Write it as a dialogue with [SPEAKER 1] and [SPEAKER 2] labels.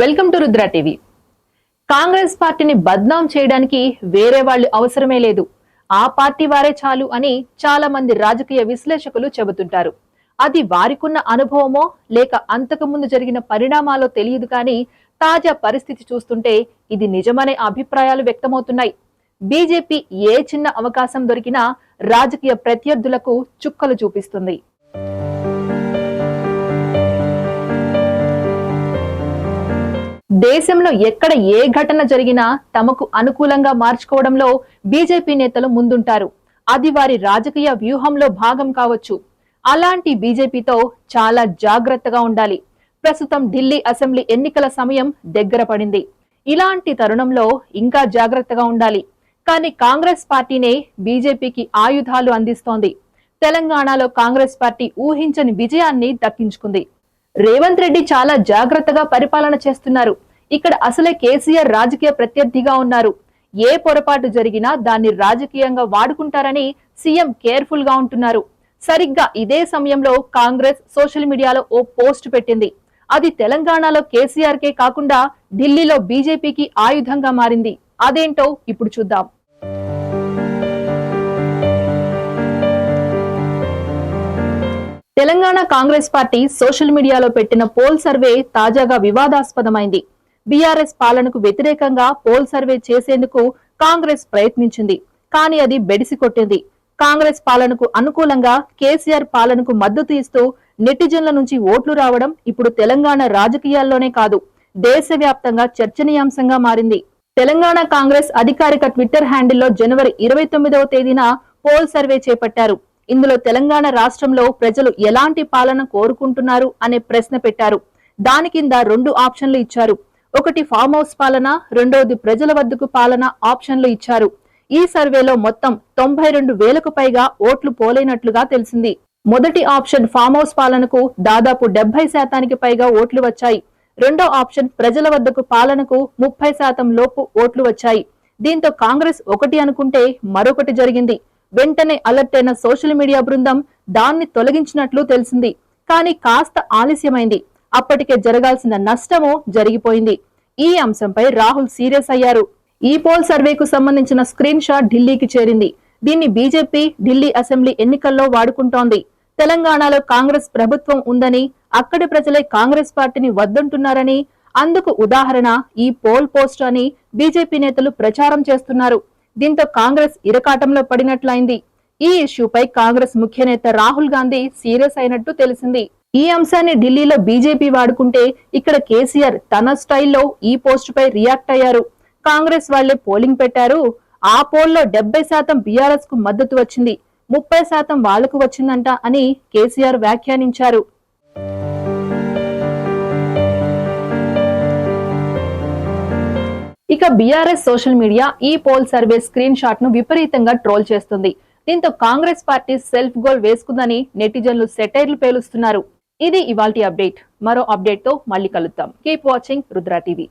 [SPEAKER 1] Welcome to Rudra TV. Congress పార్టీని బద్నాం చేయడానికి వేరే వాళ్ళు అవసరమే లేదు. ఆ పార్టీ వారే చాలు అని చాలా మంది రాజకీయ విశ్లేషకులు చెబుతుంటారు. అది వారికున్న అనుభవమో లేక అంతకు ముందు జరిగిన పరిణామాలో తెలియదు కానీ తాజా పరిస్థితి చూస్తుంటే ఇది నిజమనే అభిప్రాయాలు వ్యక్తమవుతున్నాయి. బీజేపీ ఏ చిన్న అవకాశం దొరికినా రాజకీయ ప్రత్యర్థులకు చుక్కలు చూపిస్తుంది. దేశంలో ఎక్కడ ఏ ఘటన జరిగినా తమకు అనుకూలంగా మార్చుకోవడంలో బీజేపీ నేతలు ముందుంటారు. అది వారి రాజకీయ వ్యూహంలో భాగం కావచ్చు. అలాంటి బీజేపీతో చాలా జాగ్రత్తగా ఉండాలి. ప్రస్తుతం ఢిల్లీ అసెంబ్లీ ఎన్నికల సమయం దగ్గర పడింది. ఇలాంటి తరుణంలో ఇంకా జాగ్రత్తగా ఉండాలి. కానీ కాంగ్రెస్ పార్టీనే బీజేపీకి ఆయుధాలు అందిస్తోంది. తెలంగాణలో కాంగ్రెస్ పార్టీ ఊహించని విజయాన్ని దక్కించుకుంది. రేవంత్ రెడ్డి చాలా జాగ్రత్తగా పరిపాలన చేస్తున్నారు. ఇక్కడ అసలే కేసీఆర్ రాజకీయ ప్రత్యర్థిగా ఉన్నారు. ఏ పొరపాటు జరిగినా దాన్ని రాజకీయంగా వాడుకుంటారని సీఎం కేర్ఫుల్గా ఉంటున్నారు. సరిగ్గా ఇదే సమయంలో కాంగ్రెస్ సోషల్ మీడియాలో ఓ పోస్ట్ పెట్టింది. అది తెలంగాణలో కేసీఆర్ కే కాకుండా ఢిల్లీలో బీజేపీకి ఆయుధంగా మారింది. అదేంటో ఇప్పుడు చూద్దాం. తెలంగాణ కాంగ్రెస్ పార్టీ సోషల్ మీడియాలో పెట్టిన పోల్ సర్వే తాజాగా వివాదాస్పదమైంది. బీఆర్ఎస్ పాలనకు వ్యతిరేకంగా పోల్ సర్వే చేసేందుకు కాంగ్రెస్ ప్రయత్నించింది. కానీ అది బెడిసి కొట్టింది. కాంగ్రెస్ పాలనకు అనుకూలంగా కేసీఆర్ పాలనకు మద్దతు ఇస్తూ నెటిజన్ల నుంచి ఓట్లు రావడం ఇప్పుడు తెలంగాణ రాజకీయాల్లోనే కాదు దేశవ్యాప్తంగా చర్చనీయాంశంగా మారింది. తెలంగాణ కాంగ్రెస్ అధికారిక ట్విట్టర్ హ్యాండిల్లో జనవరి ఇరవై తొమ్మిదవ తేదీన పోల్ సర్వే చేపట్టారు. ఇందులో తెలంగాణ రాష్ట్రంలో ప్రజలు ఎలాంటి పాలన కోరుకుంటున్నారు అనే ప్రశ్న పెట్టారు. దాని కింద రెండు ఆప్షన్లు ఇచ్చారు. ఒకటి ఫామ్ హౌస్ పాలన రెండోది ప్రజల వద్దకు పాలన ఆప్షన్లు ఇచ్చారు. ఈ సర్వేలో మొత్తం తొంభై రెండు వేలకు పైగా ఓట్లు పోలైనట్లుగా తెలిసింది. మొదటి ఆప్షన్ ఫామ్ హౌస్ పాలనకు దాదాపు డెబ్బై శాతానికి పైగా ఓట్లు వచ్చాయి. రెండో ఆప్షన్ ప్రజల వద్దకు పాలనకు ముప్పై శాతం లోపు ఓట్లు వచ్చాయి. దీంతో కాంగ్రెస్ ఒకటి అనుకుంటే మరొకటి జరిగింది. వెంటనే అలర్ట్ అయిన సోషల్ మీడియా బృందం దాన్ని తొలగించినట్లు తెలిసింది. కానీ కాస్త ఆలస్యమైంది. అప్పటికే జరగాల్సిన నష్టమో జరిగిపోయింది. ఈ అంశంపై రాహుల్ సీరియస్ అయ్యారు. ఈ పోల్ సర్వేకు సంబంధించిన స్క్రీన్ షాట్ ఢిల్లీకి చేరింది. దీన్ని బీజేపీ ఢిల్లీ అసెంబ్లీ ఎన్నికల్లో వాడుకుంటోంది. తెలంగాణలో కాంగ్రెస్ ప్రభుత్వం ఉందని అక్కడి ప్రజలే కాంగ్రెస్ పార్టీని వద్దంటున్నారని అందుకు ఉదాహరణ ఈ పోల్ పోస్ట్ అని బీజేపీ నేతలు ప్రచారం చేస్తున్నారు. దీంతో కాంగ్రెస్ ఇరకాటంలో పడినట్లయింది. ఈ ఇష్యూపై కాంగ్రెస్ ముఖ్య నేత రాహుల్ గాంధీ సీరియస్ అయినట్టు తెలిసింది. ఈ అంశాన్ని ఢిల్లీలో బీజేపీ వాడుకుంటే ఇక్కడ కేసీఆర్ తన స్టైల్లో ఈ పోస్ట్ పై రియాక్ట్ అయ్యారు. కాంగ్రెస్ వాళ్ళే పోలింగ్ పెట్టారు. ఆ పోల్లో డెబ్బై శాతం బీఆర్ఎస్కు మద్దతు వచ్చింది. ముప్పై శాతం వాళ్ళకు వచ్చిందంట అని కేసీఆర్ వ్యాఖ్యానించారు. ఇక బీఆర్ఎస్ సోషల్ మీడియా ఈ పోల్ సర్వే స్క్రీన్ షాట్ను విపరీతంగా ట్రోల్ చేస్తుంది. దీంతో కాంగ్రెస్ పార్టీ సెల్ఫ్ గోల్ వేసుకుందని నెటిజన్లు సెటైర్లు పేలుస్తున్నారు. ఇది ఇవాల్టి అప్డేట్. మరో అప్డేట్తో మళ్ళీ కలుద్దాం. Keep watching Rudra TV